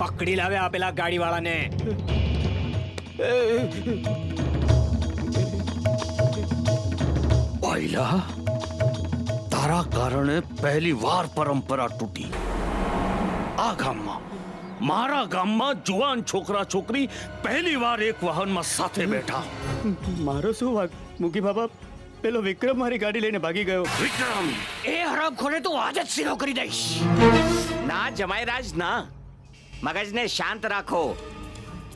પકડી લાવે આ પેલા ગાડી વાળાને પહેલા તારા કારણે પહેલી વાર પરંપરા તૂટી. આ ગામમાં મારા ગામમાં જુવાન છોકરા છોકરી પહેલી વાર એક વાહનમાં સાથે બેઠા. મારો શું વાક મુકી બાબા પેલો વિક્રમ મારી ગાડી લઈને ભાગી ગયો. વિક્રમ એ હરામખોરે તો આજ જ સીધો કરી દઈશ. ના જમાઈરાજ ના. મગજને શાંત રાખો.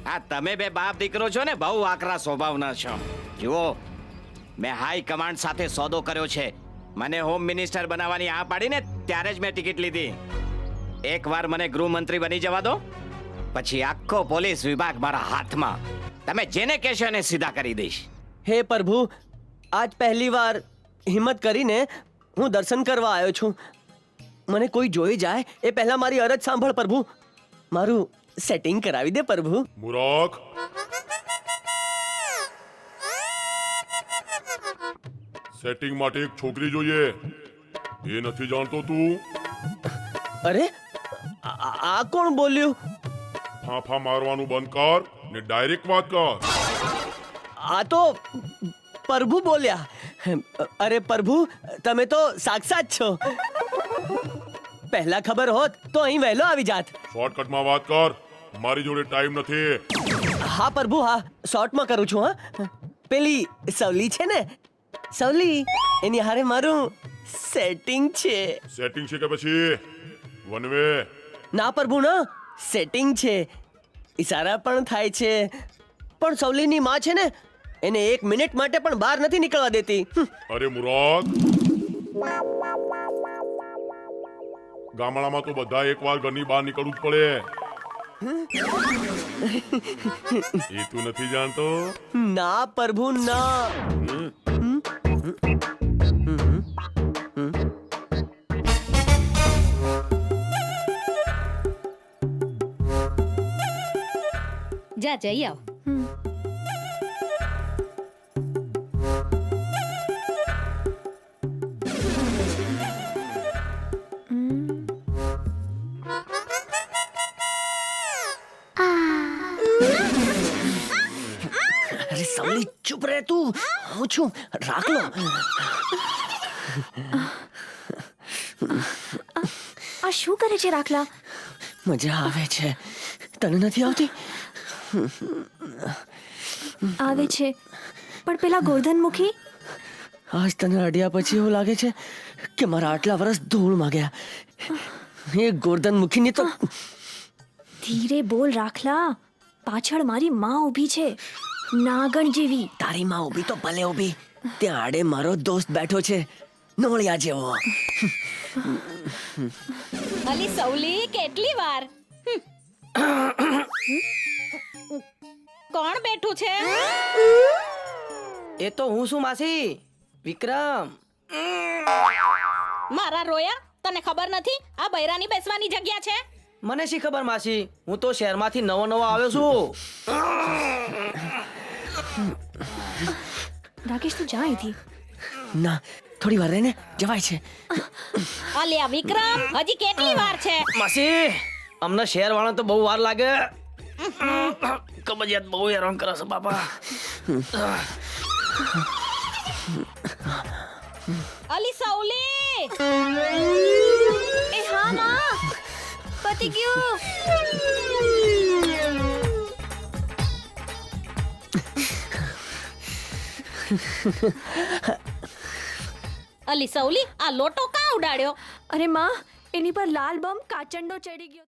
આ તમે બે બાપ દીકરો છો ને, બહુ આકરા સ્વભાવના છો. જુઓ, મેં હાઈ કમાન્ડ સાથે સોદો કર્યો છે. મને હોમ મિનિસ્ટર બનાવવાની આ પાડીને ત્યારે જ મેં ટિકિટ લીધી. એકવાર મને ગૃહમંત્રી બની જવા દો, પછી આખો પોલીસ વિભાગ મારા હાથમાં. તમે જેને કહેશો એને સીધા કરી દઈશ. હે પ્રભુ, આજ પહેલી વાર હિંમત કરીને હું દર્શન કરવા આવ્યો છું. મને કોઈ જોઈ જાય, એ પહેલા મારી અરજ સાંભળ પ્રભુ. મારું સેટિંગ કરાવી દે પ્રભુ. મુરાક સેટિંગ માટે એક છોકરી જોઈએ. એ નથી જાણતો તું. અરે આ કોણ બોલ્યું? ફાંફા મારવાનું બંધ કર ને ડાયરેક્ટ વાત કર. આ તો પ્રભુ બોલ્યા. અરે પ્રભુ તમે તો સાક્ષાત છો. પહેલા ખબર હોત તો અહીં વહેલો આવી જાત. શોર્ટકટમાં વાત કર. મારી જોડે ટાઈમ નથી. હા પ્રભુ હા. શોર્ટમાં કરું છું હા. પેલી સવલી છે ને? સવલી એની હારે મારું સેટિંગ છે. સેટિંગ છે કે પછી? વનવે ના પ્રભુ ના. સેટિંગ છે. ઈશારા પણ થાય છે. પણ સવલીની માં છે ને એને એક મિનિટ માટે પણ બહાર નથી નીકળવા દેતી. અરે મુરાક ગામડામાં તો બધા એકવાર ઘરની બહાર નીકળવું જ પડે. એ તું નથી જાણતો? ના પ્રભુ ના. જા જઈ આવ. સવલી ચૂપ રહે તું હું છું રાખ લો આ શું કરે છે રાખલા મજા આવે છે તને નથી આવતી આવે છે પણ પેલા ગોરધનમુખી આજ તને અડ્યા પછી એવું લાગે છે કે મારા આટલા વર્ષ ધૂળ માગ્યા એ ગોરધન મુખીની તો ધીરે બોલ રાખલા પાછળ મારી માં ઊભી છે નાગણ જેવી. તારી માં ઊભી તો ભલે ઊભી. ત્યાં આડે મારો દોસ્ત બેઠો છે. નોળિયા જેવો. અલી સૌલી કેટલી વાર? કોણ બેઠું છે? એ તો હું શું માસી. વિક્રમ. મારા રોયા તને ખબર નથી? આ બૈરાની બેસવાની જગ્યા છે? મને શી ખબર માસી? હું તો શહેરમાંથી નવો નવો આવ્યો છું. રાકેશ તું જા અહીંથી. ના થોડી વાર રહીને જવાય છે. અલ્યા વિક્રમ હજી કેટલી વાર છે? માસી અમને શહેર વાળા તો બહુ વાર લાગે. કબજિયાત બહુ હેરાન કરે છે બાપા. અલી સૌલી! એ હા માં. પતી ગયું. અલી સૌલી, આ લોટો કા ઉડાડ્યો? અરે માં, એની પર લાલ બમ કાચંડો ચડી ગયો.